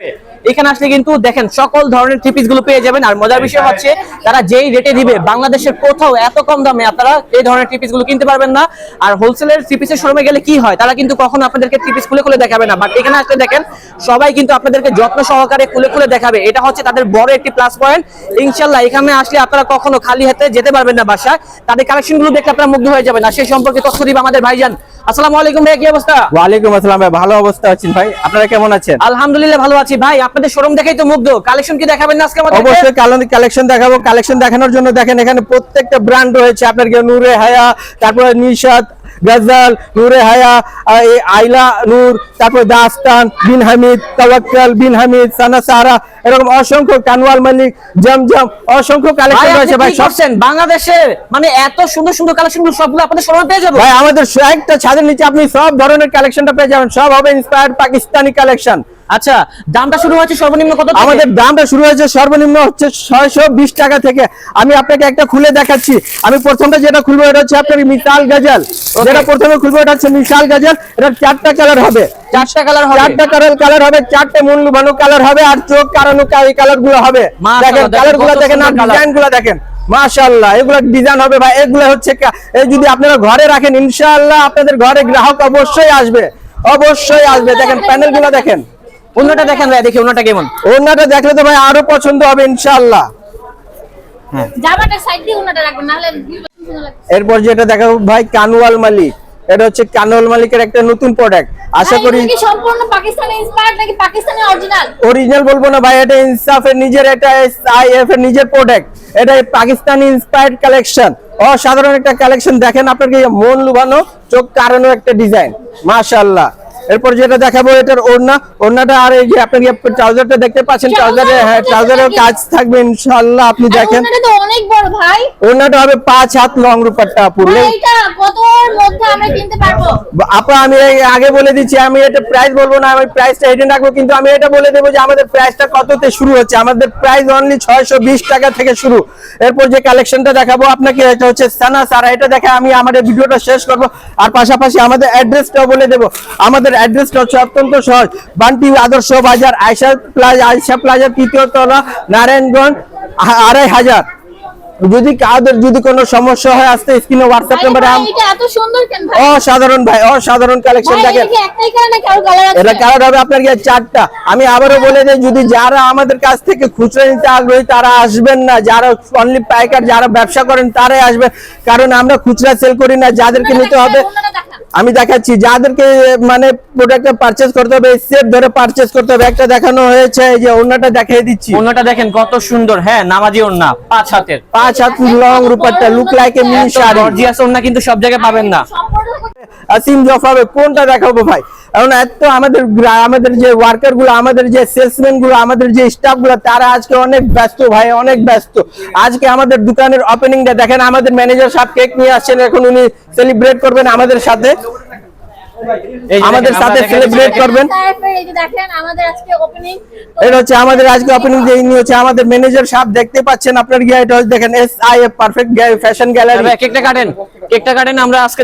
it. এখানে আসলে কিন্তু দেখেন সকল ধরনের থ্রি গুলো পেয়ে যাবেন। আর মজার বিষয় হচ্ছে তারা যেই রেটে দিবে বাংলাদেশের কোথাও এত কম দামে আপনারা এই ধরনের থ্রি গুলো কিনতে পারবেন না। আর হোলসেলের থ্রি পিসের শোরুমে গেলে কি হয়? তারা কিন্তু কখনো আপনাদেরকে থ্রি পিস খুলে খুলে দেখাবে না। বাট এখানে আসলে দেখেন সবাই কিন্তু আপনাদেরকে যত্ন সহকারে খুলে খুলে দেখাবে। এটা হচ্ছে তাদের বড় একটি প্লাস পয়েন্ট ইনশাল্লাহ এখানে আসলে আপনারা কখনো খালি হাতে যেতে পারবেন না বাসায়। তাদের কালেকশনগুলো দেখলে আপনারা মুগ্ধ হয়ে যাবেন। আর সেই সম্পর্কে তথ্য দিব আমাদের ভাইজান। আসসালামু আলাইকুম ভাই কি অবস্থা? ওয়ালাইকুম আসসালাম ভাই ভালো অবস্থা আছেন ভাই? আপনারা কেমন আছেন? আলহামদুলিল্লাহ ভালো আছি। ভাই আপনাদের শোরুম দেখেই তো মুগ্ধ। কালেকশন কি দেখাবেন না আজকে আমাদের অবশ্যই কালেকশন দেখাবো। কালেকশন দেখানোর জন্য দেখেন এখানে প্রত্যেকটা ব্র্যান্ড রয়েছে। আপনার কি নূরে হায়া তারপরে নিশাদ গজল নূরে হায়া আইলা নূর তারপরে দাস্তান বিন হামিদ তাওয়াক্কাল বিন হামিদ সানা সাহারা এরকম অসংখ্য কানওয়াল মালিক জমজম অসংখ্য কালেকশন রয়েছে। ভাই সব করছেন? বাংলাদেশে মানে এত সুন্দর সুন্দর কালেকশনগুলো সবগুলো আপনাদের শোরুমে পেয়ে যাব? ভাই আমাদের একটা ছাদের নিচে আপনি সব ধরনের কালেকশনটা পেয়ে যাবেন। সব হবে ইন্সপায়ার্ড পাকিস্তানি কালেকশন আচ্ছা দামটা শুরু হচ্ছে সর্বনিম্ন কত আমাদের দামটা শুরু হয়েছে সর্বনিম্ন হচ্ছে ছয়শো বিশ টাকা থেকে। আমি আপনাকে একটা খুলে দেখাচ্ছি। আমি প্রথমটা যেটা খুলবো এটা হচ্ছে আপনার মিসাল গাজাল। যেটা প্রথমে খুলবো এটা হচ্ছে মিসাল গাজাল। এটা চারটা কালার হবে। চারটা কালার হবে। চারটা কালার কালার হবে চারটে মূল্য ভালো কালার হবে আর চোখ কারানো এই কালারগুলো হবে দেখেন দেখেন কালারগুলো দেখেন আর ডিজাইনগুলো দেখেন। মাশাআল্লাহ এগুলো ডিজাইন হবে ভাই এগুলো হচ্ছে এই যদি আপনারা ঘরে রাখেন ইনশাআল্লাহ আপনাদের ঘরে গ্রাহক অবশ্যই আসবে। অবশ্যই আসবে। দেখেন প্যানেলগুলো দেখেন। অন্যটা দেখেন ভাই দেখি অন্যটা কেমন। ওনাটা দেখলে তো ভাই আরও পছন্দ হবে ইনশাআল্লাহ। জামাটা সাইড দিয়ে উনাটা রাখবেন নাহলে সুন্দর এরপর যেটা দেখাবো ভাই কানওয়াল মালিক। এটা হচ্ছে কানওয়াল মালিকের একটা নতুন প্রোডাক্ট আশা করি সম্পূর্ণ পাকিস্তানি ইন্সপায়ার্ড নাকি পাকিস্তানি অরিজিনাল অরিজিনাল বলব না ভাই এটা ইনসাফের নিজের এটা আইএফ এর নিজের প্রোডাক্ট এটা পাকিস্তানি ইন্সপায়ার্ড কালেকশন অসাধারণ একটা কালেকশন দেখেন আপনার কি মন লুভানো চোখ কারানো একটা ডিজাইন মাশাআল্লাহ। এরপর যেটা দেখাবো এটার ওড়না ওড়নাটা আর এই যে আপনি ট্রাউজারটা দেখতে পাচ্ছেন ট্রাউজারে হ্যাঁ ট্রাউজারের কাজ থাকবে ইনশাআল্লাহ আপনি দেখেন। উনাটা তো অনেক বড় ভাই। ওড়নাটা হবে পাঁচ হাত লং রুপারটা পুরো। এটা কতর মধ্যে আমরা কিনতে পারব? আপা, আমি আগে বলে দিচ্ছি, আমি এটা প্রাইস বলব না, আমি প্রাইসটা হিডেন রাখব কিন্তু আমি এটা বলে দেবো যে আমাদের প্রাইসটা কততে শুরু হচ্ছে। আমাদের প্রাইস অনলি ছয়শো বিশ টাকা থেকে শুরু। এরপর যে কালেকশনটা দেখাবো আপনাকে, এটা হচ্ছে সানা সারা। এটা দেখে আমি আমাদের ভিডিওটা শেষ করব। আর পাশাপাশি আমাদের অ্যাড্রেসটাও বলে দেবো। আমাদের অ্যাড্রেসটা হচ্ছে অত্যন্ত সহজ। বান্টি আদর্শ বাজার, আয়সা প্লাজা আয়সা প্লাজার তৃতীয় তলা, নারায়ণগঞ্জ আড়াই হাজার। যদি কাদের যদি কোনো সমস্যা হয় আসতে স্ক্রিনে হোয়াটসঅ্যাপ নম্বরে এটা এত সুন্দর কেন ভাই? অসাধারণ ভাই অসাধারণ কালেকশন থাকে দেখেন। এটা একটাই কালার কারও কালার আছে? এটা কালার হবে আপনার কি চারটা। আমি আবারো বলে দেই যদি যারা আমাদের কাছ থেকে খুচরা নিতে আগ্রহী তারা আসবেন না। যারা অনলি পাইকার যারা ব্যবসা করেন তারাই আসবে। কারণ আমরা খুচরা সেল করি না যাদেরকে নিতে হবে। আমি দেখাচ্ছি যাদেরকে মানে প্রোডাক্টটা পারচেজ করতে হবে সেফ ধরে পারচেজ করতে হবে। একটা দেখানো হয়েছে এই যে অন্যটা দেখিয়ে দিচ্ছি। অন্যটা দেখেন কত সুন্দর। হ্যাঁ নামাজি ওন্না পাঁচ হাতের। পাঁচ হাত long রূপারটা look like a mini sari. Gorgeous ওন্না কিন্তু সব জায়গায় পাবেন না। আসিম জফ হবে কোনটা দেখাবো ভাই? এখন এত আমাদের আমাদের যে ওয়ার্কারগুলো আমাদের যে সেলসম্যানগুলো আমাদের যে স্টাফগুলো তারা আজকে অনেক ব্যস্ত ভাই অনেক ব্যস্ত। আজকে আমাদের দোকানের ওপেনিং টা দেখেন আমাদের ম্যানেজার সাহেব কেক নিয়ে আসছেন এখন উনি সেলিব্রেট করবেন আমাদের সাথে। আমাদের সাথে সেলিব্রেট করবেন। তারপরে এই যে দেখেন আমাদের আজকে ওপেনিং এটা হচ্ছে আমাদের আজকে ওপেনিং যে ইনি হচ্ছে আমাদের ম্যানেজার সাহেব দেখতে পাচ্ছেন আপনার গিয়ে এটা দেখেন S I F perfect fashion gallery কেকটা কাটেন কেকটা কাটেন আমরা আজকে